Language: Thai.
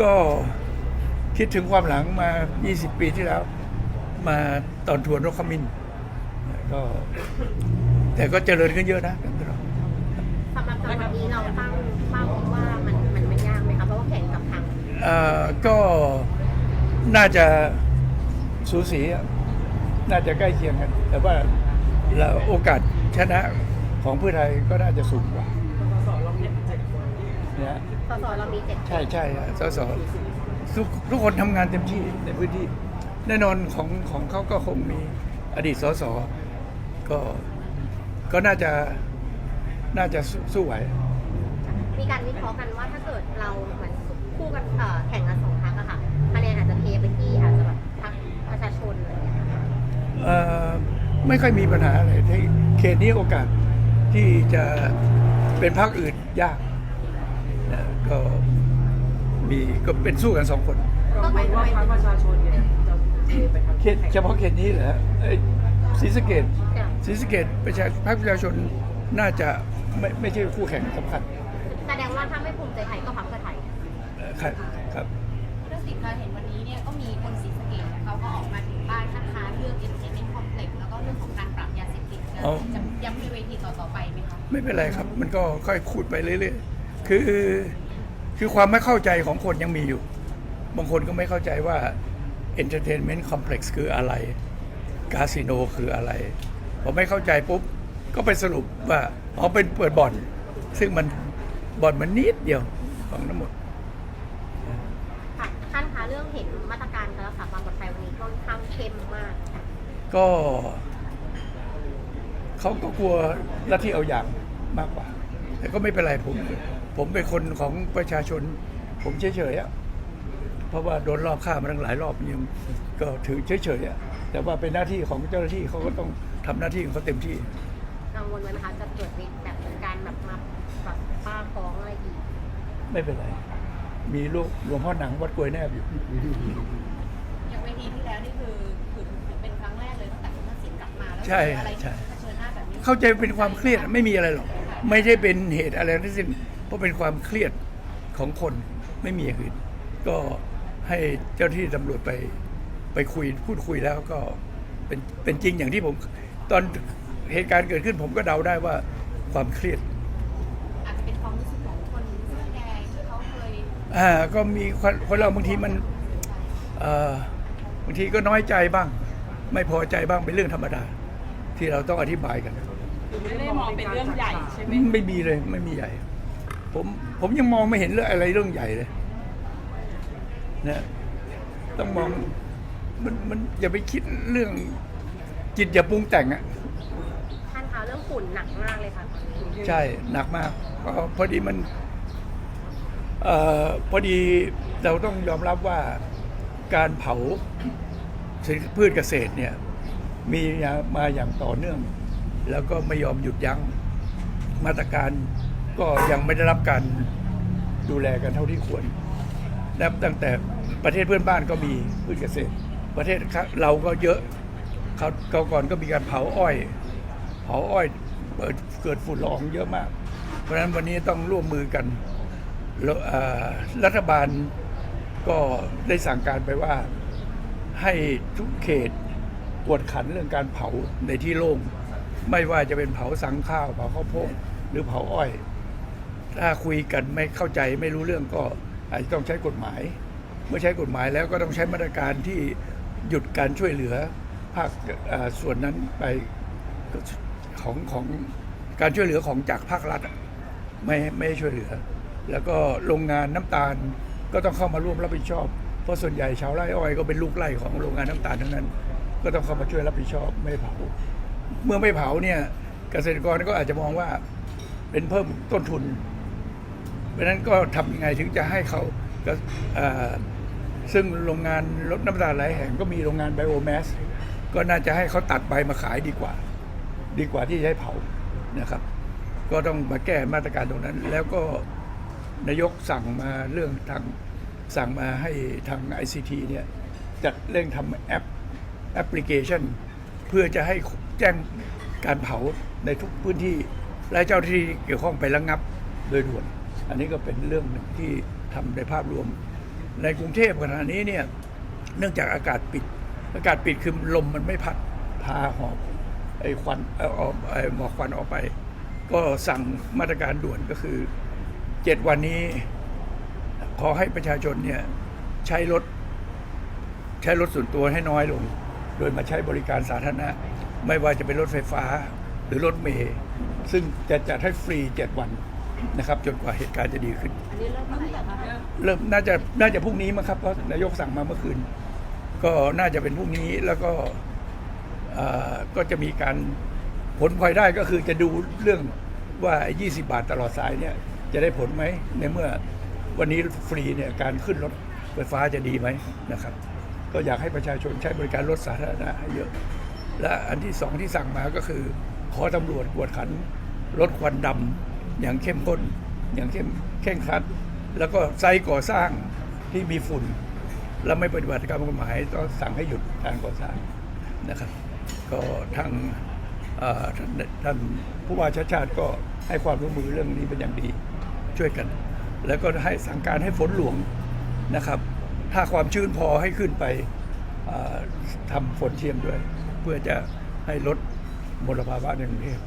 ก็คิดถึงความหลังมา 20 ปีที่แล้ว มาตอนทวนนกขมิ้นก็ แต่ก็เจริญขึ้นเยอะนะสำหรับจังหวะนี้เราตั้งเป้าว่ามันมันมันยากไหมคะเพราะว่าแข่งกับทางเอ่อก็น่าจะสูสีอะน่าจะใกล้เคียงกัน แต่ว่าเราโอกาสชนะของเพื่อไทยก็น่าจะสูงกว่า เนี่ยสสเรามีเจ็ดใช่ใช่ฮะสสทุกทุกคนทำงานเต็มที่ในพื้นที่ แน่นอนของของเขาก็คงมีอดีตสสก็ก็น่าจะน่าจะสู้สู้ไหว มีการวิเคราะห์กันว่าถ้าเกิดเราเหมือนคู่กันเอ่อแข่งกันสองพักอะค่ะคะแนนอาจจะเทไปที่อาจจะแบบพรรคประชาชนอะไรอย่างเงี้ยค่ะเอ่อไม่ค่อยมีปัญหาอะไรที่เขตนี้โอกาสที่จะเป็นพรรคอื่นยากนะ ก็มีก็เป็นสู้กันสองคนกังวลว่าพรรคประชาชนเนี่ยจะเทไปทางเขตเฉพาะเขตนี้เหรอฮะเอ้ยศรีสะเกดค่ะศรีสะเกดประชาพรรคประชาชนน่าจะไม่ไม่ใช่คู่แข่งสำคัญแสดงว่าถ้าไม่ภูมิใจไทยก็พรรคเพื่อไทยเอ่อครับครับ เรื่องสิทธิ์การเห็นวันนี้เนี่ยก็มีคนศรีสะเกษเนี่ยเขาก็ออกมาถึงป้ายคัดค้านเรื่อง entertainment complex แล้วก็เรื่องของการปราบยาเสพติดจะอ๋อจะย้ำในเวทีต่อๆไปไหมคะ ไม่เป็นไรครับ มันก็ค่อยคูดไปเรื่อยๆ คือ คือความไม่เข้าใจของคนยังมีอยู่ บางคนก็ไม่เข้าใจว่า entertainment complex คืออะไรคาสิโนคืออะไรพอไม่เข้าใจปุ๊บ ก็ไปสรุปว่าอ๋อเป็นเปิดบ่อน ซึ่งมันบ่อนมันนิดเดียวของทั้งหมด ค่ะท่านคะเรื่องเห็นมาตรการการรักษาความปลอดภัยวันนี้ค่อนข้างเข้มมากก็เขาก็กลัวลัทธิเอาอย่างมากกว่า แต่ก็ไม่เป็นไรผม ผมเป็นคนของประชาชน ผมเฉยๆอะเพราะว่าโดนรอบฆ่ามาตั้งหลายรอบยังก็ถือเฉยๆอะแต่ว่าเป็นหน้าที่ของเจ้าหน้าที่เขาก็ต้องทำหน้าที่ของเขาเต็มที่ กังวลไหมนะคะจะเกิดแบบเป็นการแบบมาแบบป้าฟ้องอะไรอีกไม่เป็นไร มีลูกหลวงพ่อหนังวัดกลวยแนบอยู่ อย่างเวทีที่แล้วนี่คือคือเป็นครั้งแรกเลยตั้งแต่คุณทักษิณกลับมาแล้วใช่เจออะไรใช่ที่เผชิญหน้าแบบนี้เข้าใจเป็นความเครียดไม่มีอะไรหรอก ไม่ใช่เป็นเหตุอะไรทั้งสิ้น เพราะเป็นความเครียดของคนไม่มีอย่างอื่น ก็ให้เจ้าที่ตำรวจไปไปคุยพูดคุยแล้วก็เป็นเป็นจริงอย่างที่ผม ตอนเหตุการณ์เกิดขึ้นผมก็เดาได้ว่าความเครียดอาจจะเป็นความรู้สึกของคนเสื้อแดงที่เขาเคยอ่าก็มีคนคนเราบางทีมันเอ่อบางทีก็น้อยใจบ้าง ไม่พอใจบ้างเป็นเรื่องธรรมดา ที่เราต้องอธิบายกัน ไม่ได้มองเป็นเรื่องใหญ่ใช่ไหม ไม่มีเลยไม่มีใหญ่ ผมผมยังมองไม่เห็นเรื่องอะไรเรื่องใหญ่เลยนะต้องมองมันมันอย่าไปคิดเรื่องจิตอย่าปรุงแต่งอะท่านคะเรื่องฝุ่นหนักมากเลยค่ะตอนนี้ใช่หนักมากเพราะพอดีมันเอ่อพอดีเราต้องยอมรับว่าการเผาสินพืชเกษตรเนี่ย มีมาอย่างต่อเนื่อง แล้วก็ไม่ยอมหยุดยั้งมาตรการ ก็ยังไม่ได้รับการดูแลกันเท่าที่ควรนับตั้งแต่ประเทศเพื่อนบ้านก็มีพืชเกษตร ประเทศเราก็เยอะเขาเขาก่อนก็มีการเผาอ้อย เผาอ้อยเปิดเกิดฝุ่นละอองเยอะมาก เพราะฉะนั้นวันนี้ต้องร่วมมือกันรัฐบาลก็ได้สั่งการไปว่าให้ทุกเขตกวดขันเรื่องการเผาในที่โล่งไม่ว่าจะเป็นเผาสังข้าวเผาข้าวโพดหรือเผาอ้อย ถ้าคุยกันไม่เข้าใจไม่รู้เรื่องก็อาจจะต้องใช้กฎหมาย เมื่อใช้กฎหมายแล้วก็ต้องใช้มาตรการที่หยุดการช่วยเหลือภาคส่วนนั้นไปของของการช่วยเหลือของจากภาครัฐไม่ไม่ช่วยเหลือ แล้วก็โรงงานน้ำตาลก็ต้องเข้ามาร่วมรับผิดชอบ เพราะส่วนใหญ่ชาวไร่อ้อยก็เป็นลูกไร่ของโรงงานน้ำตาลทั้งนั้น ก็ต้องเข้ามาช่วยรับผิดชอบไม่เผา เมื่อไม่เผาเนี่ยเกษตรกรก็อาจจะมองว่าเป็นเพิ่มต้นทุน ราะฉะนั้นก็ทำยังไงถึงจะให้เขาก็ซึ่งโรงงานลดน้ำตาลหลายแห่งก็มีโรงงานไบโอแมสก็น่าจะให้เขาตัดใบมาขายดีกว่า ดีกว่าที่จะให้เผานะครับ ก็ต้องมาแก้มาตรการตรงนั้น แล้วก็นายกสั่งมาเรื่องทางสั่งมาให้ทาง ICT เนี่ยจัดเร่งทำแอปแอปพลิเคชัน เพื่อจะให้แจ้งการเผาในทุกพื้นที่และเจ้าที่เกี่ยวข้องไประงับโดยด่วน อันนี้ก็เป็นเรื่องหนึ่งที่ทำในภาพรวม ในกรุงเทพขณะนี้เนี่ยเนื่องจากอากาศปิด อากาศปิดคือลมมันไม่พัดพาหอบไอ้ควันออกไอ้หมอกควันออกไป ก็สั่งมาตรการด่วนก็คือเจ็ดวันนี้ ขอให้ประชาชนเนี่ยใช้รถ ใช้รถส่วนตัวให้น้อยลง โดยมาใช้บริการสาธารณะ ไม่ว่าจะเป็นรถไฟฟ้าหรือรถเมล์ซึ่งจะจัดให้ฟรี7วัน นะครับ จนกว่าเหตุการณ์จะดีขึ้น อันนี้เริ่มเมื่อไหร่อะคะเริ่มน่าจะน่าจะพรุ่งนี้มั้งครับเพราะนายกสั่งมาเมื่อคืน ก็น่าจะเป็นพรุ่งนี้แล้วก็เอ่อก็จะมีการผลพลอยได้ก็คือจะดูเรื่องว่าไอ้20 บาทตลอดสายเนี่ย จะได้ผลไหมในเมื่อวันนี้ฟรีเนี่ยการขึ้นรถไฟฟ้าจะดีไหมนะครับ ก็อยากให้ประชาชนใช้บริการรถสาธารณะให้เยอะ และอันที่สองที่สั่งมาก็คือ ขอตำรวจกวดขันลดควันดำ อย่างเข้มข้นอย่างเข้มเข่งครัด แล้วก็ไซต์ก่อสร้างที่มีฝุ่น แล้วไม่ปฏิบัติตามกฎหมายต้องสั่งให้หยุดการก่อสร้างนะครับ ก็ทางท่านานผู้ว่าชาติชาติก็ให้ความร่วมมือเรื่องนี้เป็นอย่างดีช่วยกัน แล้วก็ให้สั่งการให้ฝนหลวงนะครับ ถ้าความชื้นพอให้ขึ้นไปเอ่อทำฝนเทียมด้วย เพื่อจะให้ลดมลภาวะในกรุงเทพ